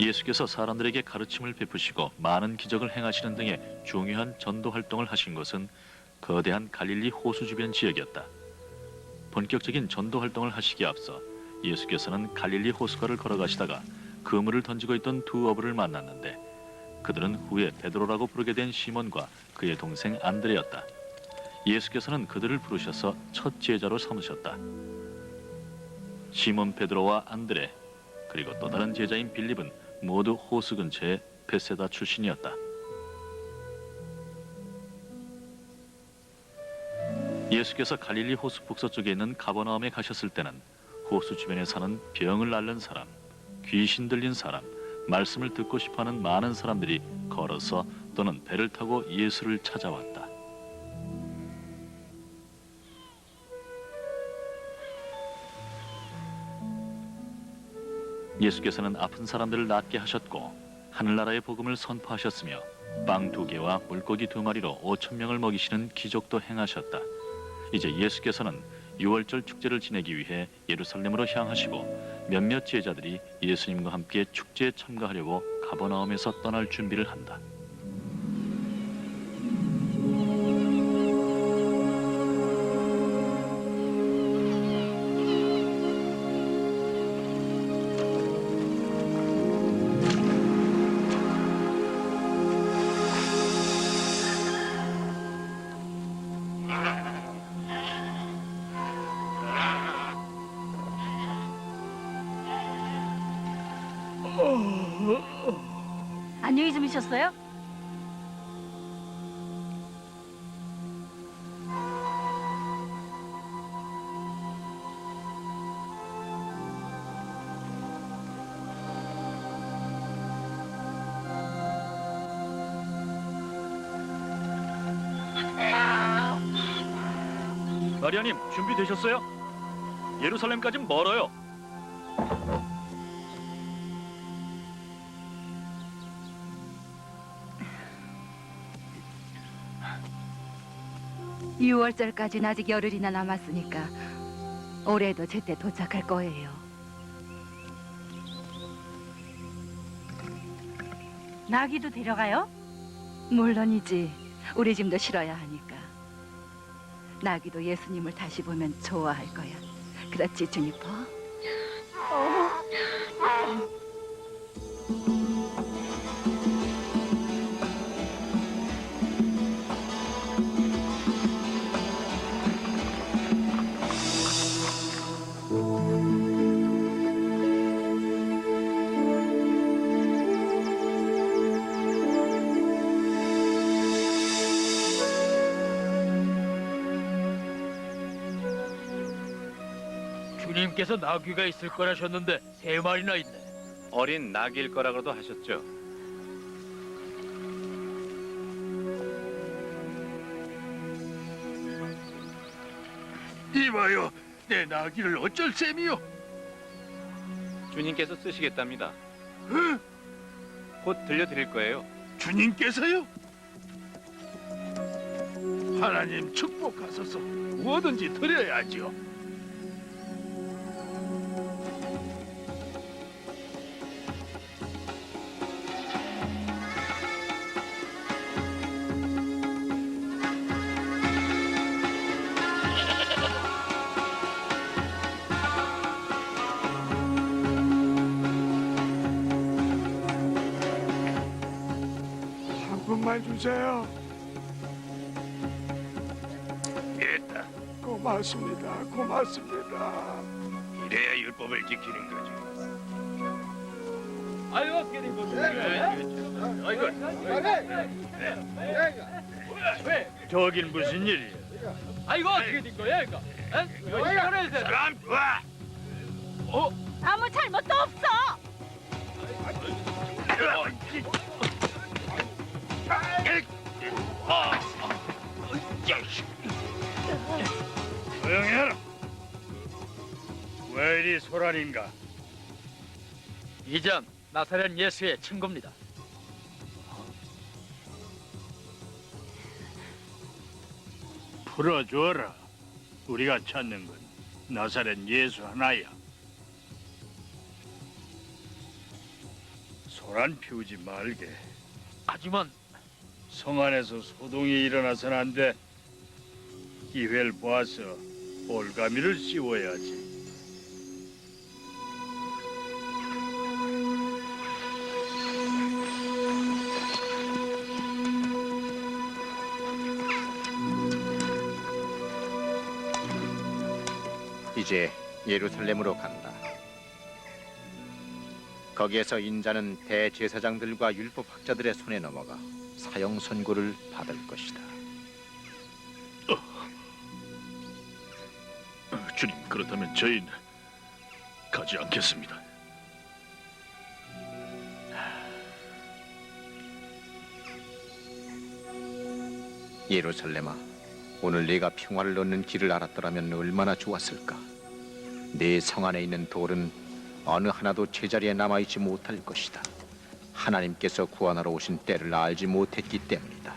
예수께서 사람들에게 가르침을 베푸시고 많은 기적을 행하시는 등의 중요한 전도 활동을 하신 곳은 거대한 갈릴리 호수 주변 지역이었다. 본격적인 전도 활동을 하시기에 앞서 예수께서는 갈릴리 호수가를 걸어가시다가 그물을 던지고 있던 두 어부를 만났는데 그들은 후에 베드로라고 부르게 된 시몬과 그의 동생 안드레였다. 예수께서는 그들을 부르셔서 첫 제자로 삼으셨다. 시몬 베드로와 안드레 그리고 또 다른 제자인 빌립은 모두 호수 근처의 베세다 출신이었다. 예수께서 갈릴리 호수 북서쪽에 있는 가버나움에 가셨을 때는 호수 주변에 사는 병을 앓는 사람, 귀신 들린 사람, 말씀을 듣고 싶어하는 많은 사람들이 걸어서 또는 배를 타고 예수를 찾아왔다. 예수께서는 아픈 사람들을 낫게 하셨고 하늘나라의 복음을 선포하셨으며 빵 두 개와 물고기 두 마리로 오천 명을 먹이시는 기적도 행하셨다. 이제 예수께서는 유월절 축제를 지내기 위해 예루살렘으로 향하시고 몇몇 제자들이 예수님과 함께 축제에 참가하려고 가버나움에서 떠날 준비를 한다. 마리아님 준비되셨어요? 예루살렘까진 멀어요. 유월절까지는 아직 열흘이나 남았으니까 올해도 제때 도착할 거예요. 나기도 데려가요? 물론이지. 우리 짐도 실어야 하니까. 나기도 예수님을 다시 보면 좋아할 거야. 그렇지, 주니퍼? 주님께서 나귀가 있을 거라셨는데 세 마리나 있네. 어린 낙일 거라고도 하셨죠. 이봐요, 내 나귀를 어쩔 셈이요? 주님께서 쓰시겠답니다. 곧 들려드릴 거예요. 주님께서요? 하나님 축복하소서 뭐든지 드려야죠. 한 고맙습니다. 이래야 율법을 지키는 거지. 저긴 무슨 일이야? 아이고, 어떻게 된 거야, 이거? 사람 와! 어? 아무 잘못도 없어. 조용히 해라. 왜 이리 소란인가? 이전 나사렛 예수의 친구입니다. 풀어줘라. 우리가 찾는 건 나사렛 예수 하나야. 소란 피우지 말게. 하지만 성 안에서 소동이 일어나서는 안 돼. 기회를 보아서 올가미를 씌워야지. 이제 예루살렘으로 간다. 거기에서 인자는 대제사장들과 율법학자들의 손에 넘어가 사형 선고를 받을 것이다. 주님 그렇다면 저희는 가지 않겠습니다. 예루살렘아, 오늘 네가 평화를 얻는 길을 알았더라면 얼마나 좋았을까. 네성 안에 있는 돌은 어느 하나도 제자리에 남아 있지 못할 것이다. 하나님께서 구원하러 오신 때를 알지 못했기 때문이다.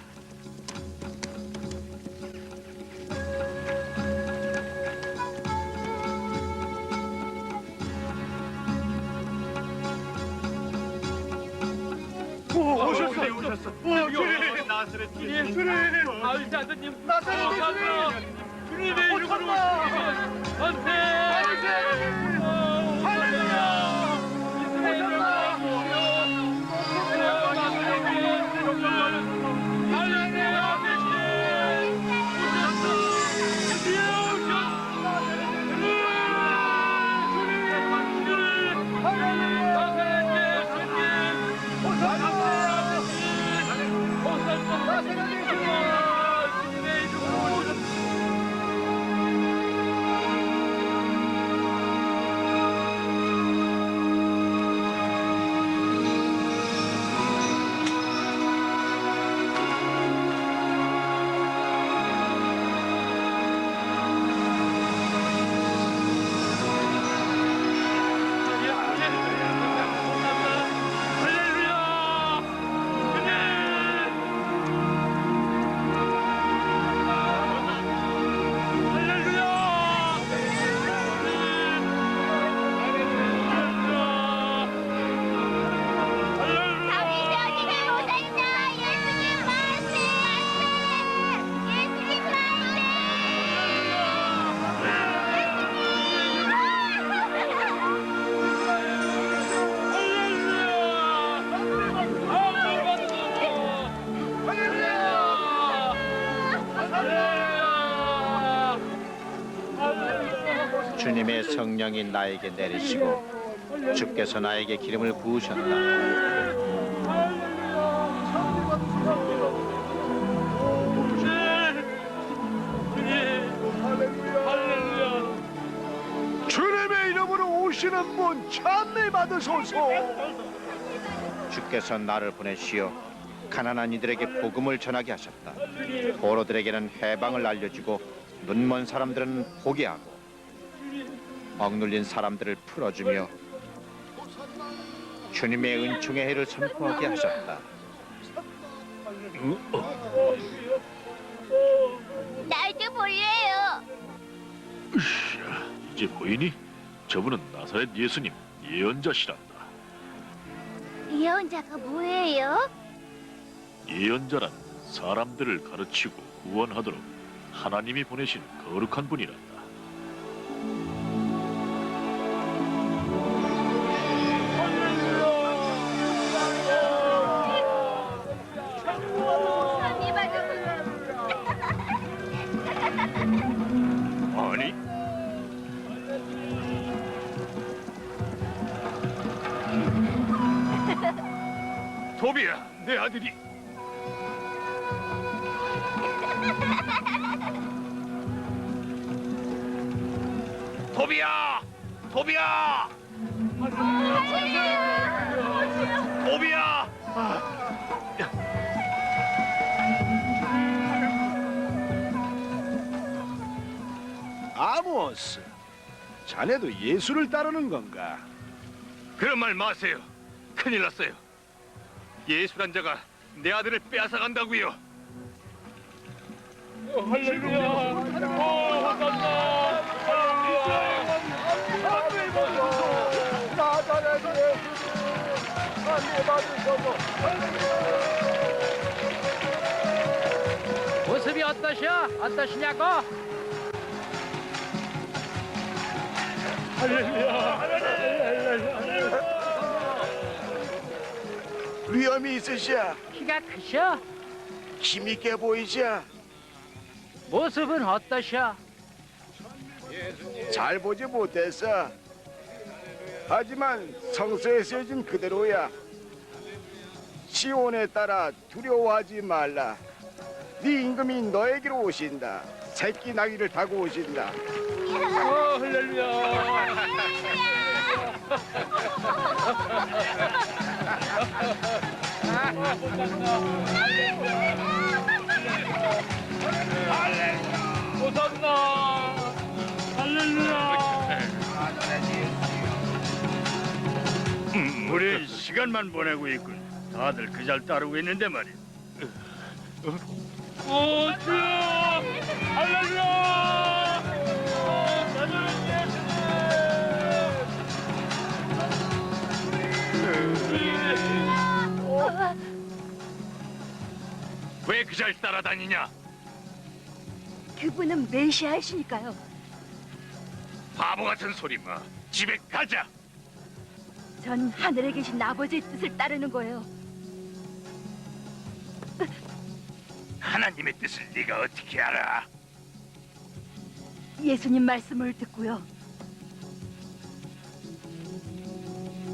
성령이 나에게 내리시고 주께서 나에게 기름을 부으셨다. 주님의 이름으로 오시는 분 찬미 받으소서. 주께서 나를 보내시어 가난한 이들에게 복음을 전하게 하셨다. 포로들에게는 해방을 알려주고 눈먼 사람들은 보게 하고 억눌린 사람들을 풀어주며 주님의 은총의 해를 선포하게 하셨다. 나도 볼래요 이제 보이니? 저분은 나사렛 예수님 예언자시란다. 예언자가 뭐예요? 예언자란 사람들을 가르치고 구원하도록 하나님이 보내신 거룩한 분이란다. 도비야, 도비야. 아모스, 자네도 예수를 따르는 건가? 그런 말 마세요. 큰일 났어요. 예수란 자가 내 아들을 빼앗아 간다고요. 할렐루야 오 호산나 모습이 어떠셔? 어떠시냐고? 위험이 있으시야. 키가 크셔? 힘있게 보이시야. 모습은 어떠셔? 잘 보지 못했어. 하지만 성서에 쓰여진 그대로야. 시온에 따라 두려워하지 말라. 네 임금이 너에게로 오신다. 새끼 나귀를 타고 오신다. 어, 할렐루야. 호산나. 할렐루야. 우리 시간만 보내고 있군. 다들 그 잘 따르고 있는데 말이야. 오, 주여. 할렐루야. 나는 왜그 잘 따라다니냐? 그분은 메시아이시니까요. 바보 같은 소리 마. 집에 가자. 전 하늘에 계신 아버지의 뜻을 따르는 거예요. 하나님의 뜻을 네가 어떻게 알아? 예수님 말씀을 듣고요.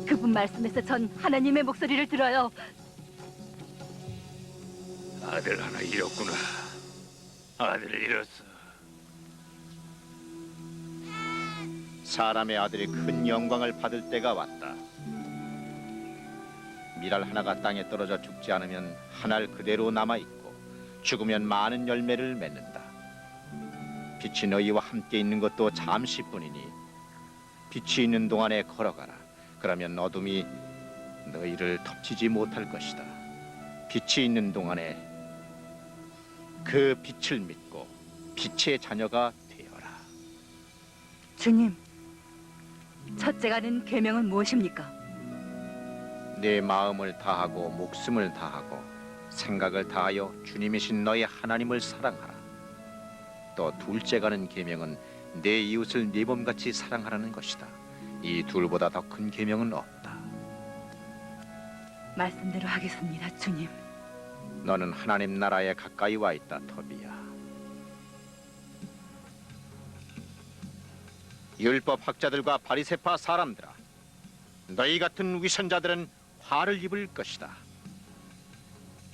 그분 말씀에서 전 하나님의 목소리를 들어요. 아들 하나 잃었구나. 아들을 잃었어. 사람의 아들이 큰 영광을 받을 때가 왔다. 미랄 하나가 땅에 떨어져 죽지 않으면 한 알 그대로 남아 있고 죽으면 많은 열매를 맺는다. 빛이 너희와 함께 있는 것도 잠시뿐이니 빛이 있는 동안에 걸어가라. 그러면 어둠이 너희를 덮치지 못할 것이다. 빛이 있는 동안에 그 빛을 믿고 빛의 자녀가 되어라. 주님, 첫째 가는 계명은 무엇입니까? 내 마음을 다하고 목숨을 다하고 생각을 다하여 주님이신 너의 하나님을 사랑하라. 또 둘째 가는 계명은 내 이웃을 네 몸같이 사랑하라는 것이다. 이 둘보다 더 큰 계명은 없다. 말씀대로 하겠습니다, 주님. 너는 하나님 나라에 가까이 와 있다, 토비야. 율법 학자들과 바리새파 사람들아, 너희 같은 위선자들은 화를 입을 것이다.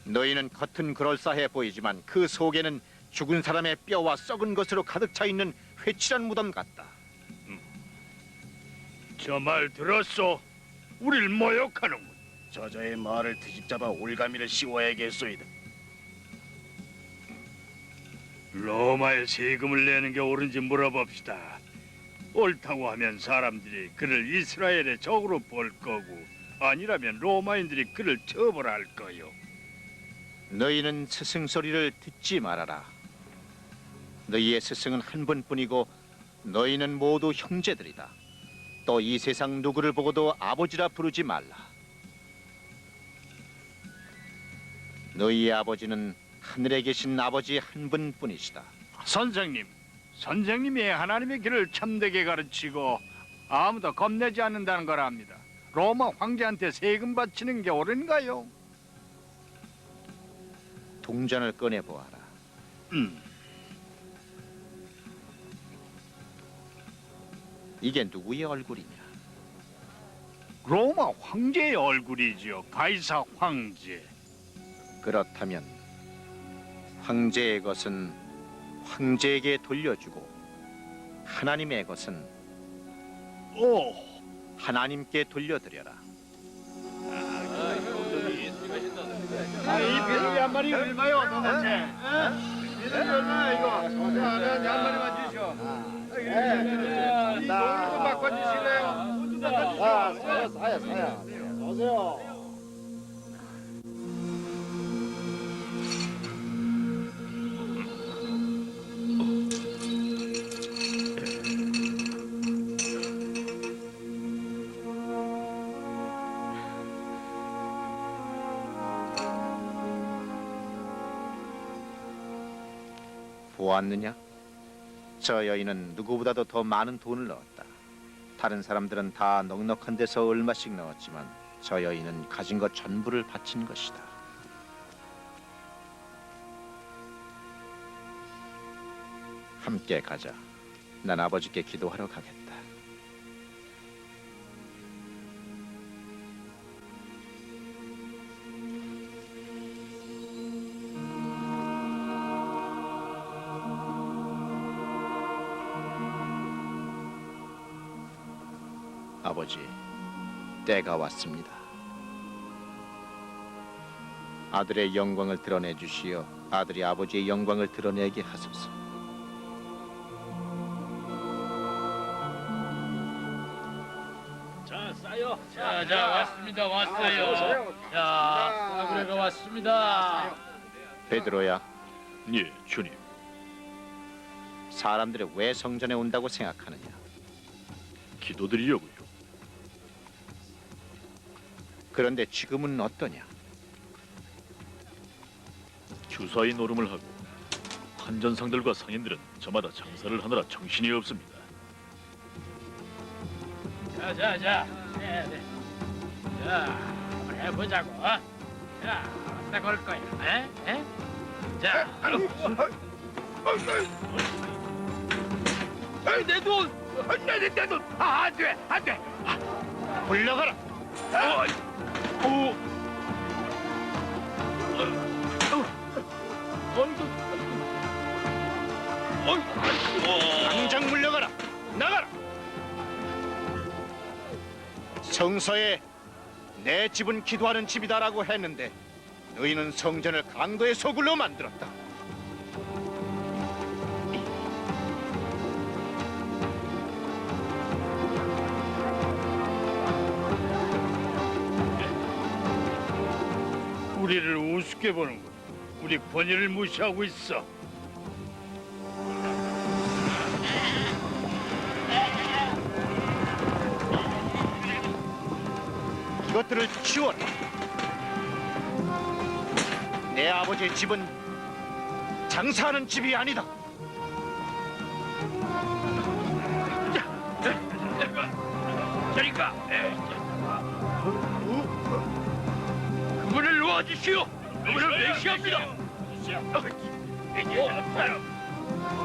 너희는 겉은 그럴싸해 보이지만 그 속에는 죽은 사람의 뼈와 썩은 것으로 가득 차 있는 회칠한 무덤 같다. 저 말 들었소? 우릴 모욕하는군. 저자의 말을 뒤집잡아 올가미를 씌워야겠소이다. 로마에 세금을 내는 게 옳은지 물어봅시다. 옳다고 하면 사람들이 그를 이스라엘의 적으로 볼 거고 아니라면 로마인들이 그를 처벌할 거요. 너희는 스승 소리를 듣지 말아라. 너희의 스승은 한 분뿐이고 너희는 모두 형제들이다. 또 이 세상 누구를 보고도 아버지라 부르지 말라. 너희의 아버지는 하늘에 계신 아버지 한 분뿐이시다. 선생님, 선생님이 하나님의 길을 참되게 가르치고 아무도 겁내지 않는다는 거랍니다. 로마 황제한테 세금 바치는 게 옳은가요? 동전을 꺼내 보아라. 음, 이게 누구의 얼굴이냐? 로마 황제의 얼굴이지요. 가이사 황제. 그렇다면 황제의 것은 황제에게 돌려주고 하나님의 것은 오, 하나님께 돌려드려라. 아, 이 비둘기 한 마리 얼마요, 도대체? 비둘기 얼마야, 이거? 자, 한 마리만 주시오. 이 돈으로 좀 바꿔주실래요? 아, 사야, 사야, 사야. 오세요. 보았느냐? 저 여인은 누구보다도 더 많은 돈을 넣었다. 다른 사람들은 다 넉넉한 데서 얼마씩 넣었지만 저 여인은 가진 것 전부를 바친 것이다. 함께 가자. 난 아버지께 기도하러 가겠다. 때가 왔습니다. 아들의 영광을 드러내 주시어 아들이 아버지의 영광을 드러내게 하소서. 자, 싸요. 자, 자, 왔습니다. 왔어요. 자, 그래가 왔습니다. 베드로야, 예, 주님. 사람들이 왜 성전에 온다고 생각하느냐? 기도드리려고요. 그런데 지금은 어떠냐? 주사위 노름을 하고 한전상들과 상인들은 저마다 장사를 하느라 정신이 없습니다. 자, 자, 자. 네, 네. 자, 한번 해보자고. 어? 자, 어디다 걸 거야? 에? 에? 자, 내 돈! 내, 내, 내 돈! 아, 안 돼! 안 돼! 올라가라. 어, 오! 당장 물러가라. 나가라. 성서에 내 집은 기도하는 집이다라고 했는데 너희는 성전을 강도의 소굴로 만들었다. 우리를 우습게 보는군. 우리 권위를 무시하고 있어. 이것들을 치워라. 내 아버지의 집은 장사하는 집이 아니다. 저리가! 그분을 놓아주시오! 그분을 맹시합니다!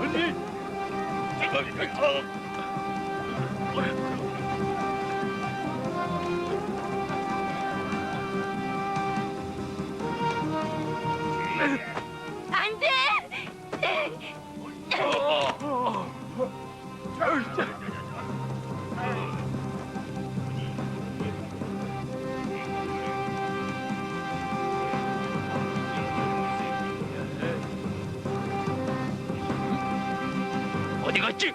안 돼! 어디 갔지?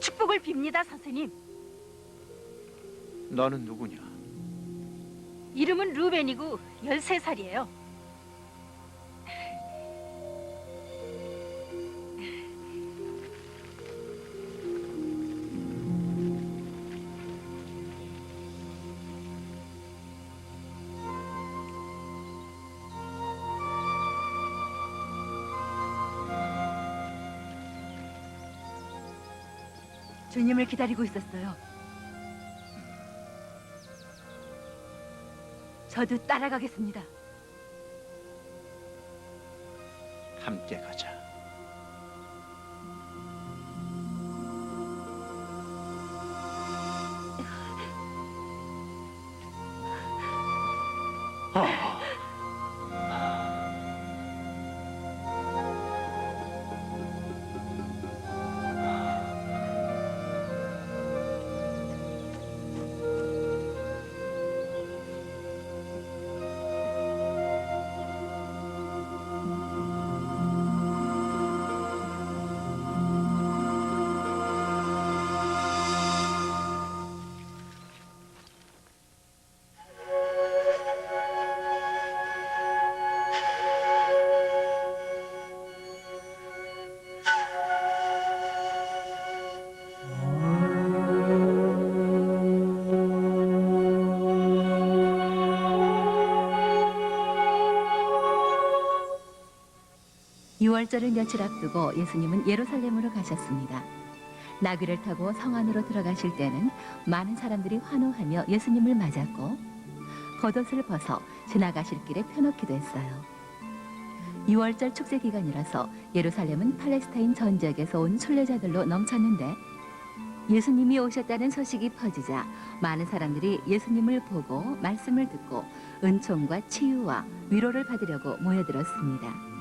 축복을 빕니다, 선생님. 너는 누구냐? 이름은 루벤이고 13살이에요. 주님을 기다리고 있었어요. 저도 따라가겠습니다. 함께 가자. 유월절을 며칠 앞두고 예수님은 예루살렘으로 가셨습니다. 나귀를 타고 성 안으로 들어가실 때는 많은 사람들이 환호하며 예수님을 맞았고 겉옷을 벗어 지나가실 길에 펴놓기도 했어요. 유월절 축제 기간이라서 예루살렘은 팔레스타인 전 지역에서 온 순례자들로 넘쳤는데 예수님이 오셨다는 소식이 퍼지자 많은 사람들이 예수님을 보고 말씀을 듣고 은총과 치유와 위로를 받으려고 모여들었습니다.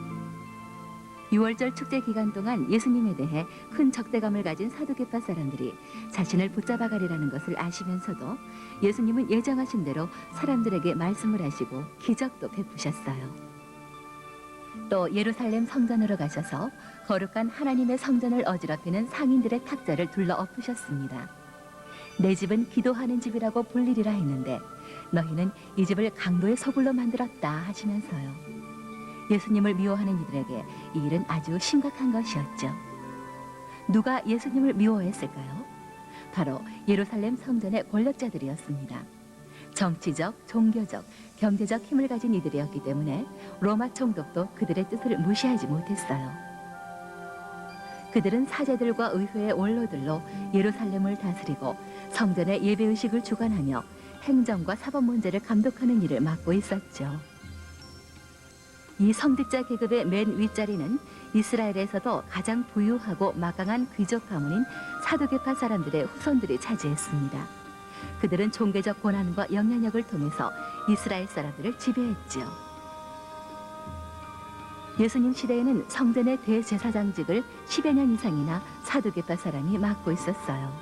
6월절 축제 기간 동안 예수님에 대해 큰 적대감을 가진 사두개파 사람들이 자신을 붙잡아가리라는 것을 아시면서도 예수님은 예정하신 대로 사람들에게 말씀을 하시고 기적도 베푸셨어요. 또 예루살렘 성전으로 가셔서 거룩한 하나님의 성전을 어지럽히는 상인들의 탁자를 둘러 엎으셨습니다. 내 집은 기도하는 집이라고 불리리라 했는데 너희는 이 집을 강도의 소굴로 만들었다 하시면서요. 예수님을 미워하는 이들에게 이 일은 아주 심각한 것이었죠. 누가 예수님을 미워했을까요? 바로 예루살렘 성전의 권력자들이었습니다. 정치적, 종교적, 경제적 힘을 가진 이들이었기 때문에 로마 총독도 그들의 뜻을 무시하지 못했어요. 그들은 사제들과 의회의 원로들로 예루살렘을 다스리고 성전의 예배의식을 주관하며 행정과 사법 문제를 감독하는 일을 맡고 있었죠. 이 성직자 계급의 맨 윗자리는 이스라엘에서도 가장 부유하고 막강한 귀족 가문인 사두개파 사람들의 후손들이 차지했습니다. 그들은 종교적 권한과 영향력을 통해서 이스라엘 사람들을 지배했죠. 예수님 시대에는 성전의 대제사장직을 10여 년 이상이나 사두개파 사람이 맡고 있었어요.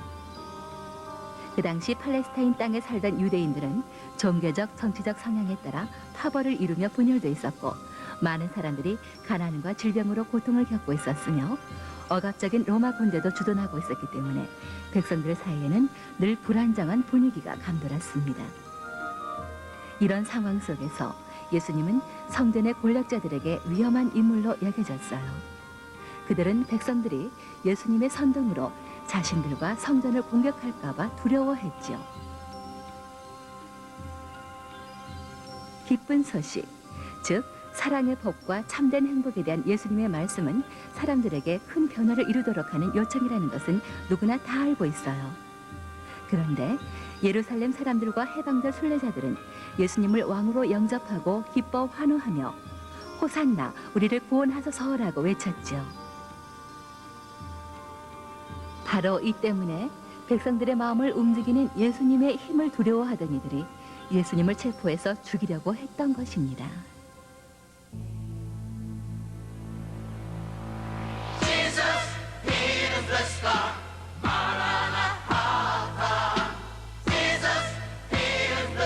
그 당시 팔레스타인 땅에 살던 유대인들은 종교적, 정치적 성향에 따라 파벌을 이루며 분열돼 있었고 많은 사람들이 가난과 질병으로 고통을 겪고 있었으며 억압적인 로마 군대도 주둔하고 있었기 때문에 백성들 사이에는 늘 불안정한 분위기가 감돌았습니다. 이런 상황 속에서 예수님은 성전의 권력자들에게 위험한 인물로 여겨졌어요. 그들은 백성들이 예수님의 선동으로 자신들과 성전을 공격할까봐 두려워했죠. 기쁜 소식, 즉 사랑의 법과 참된 행복에 대한 예수님의 말씀은 사람들에게 큰 변화를 이루도록 하는 요청이라는 것은 누구나 다 알고 있어요. 그런데 예루살렘 사람들과 해방자 순례자들은 예수님을 왕으로 영접하고 기뻐 환호하며 호산나 우리를 구원하소서라고 외쳤죠. 바로 이 때문에 백성들의 마음을 움직이는 예수님의 힘을 두려워하던 이들이 예수님을 체포해서 죽이려고 했던 것입니다.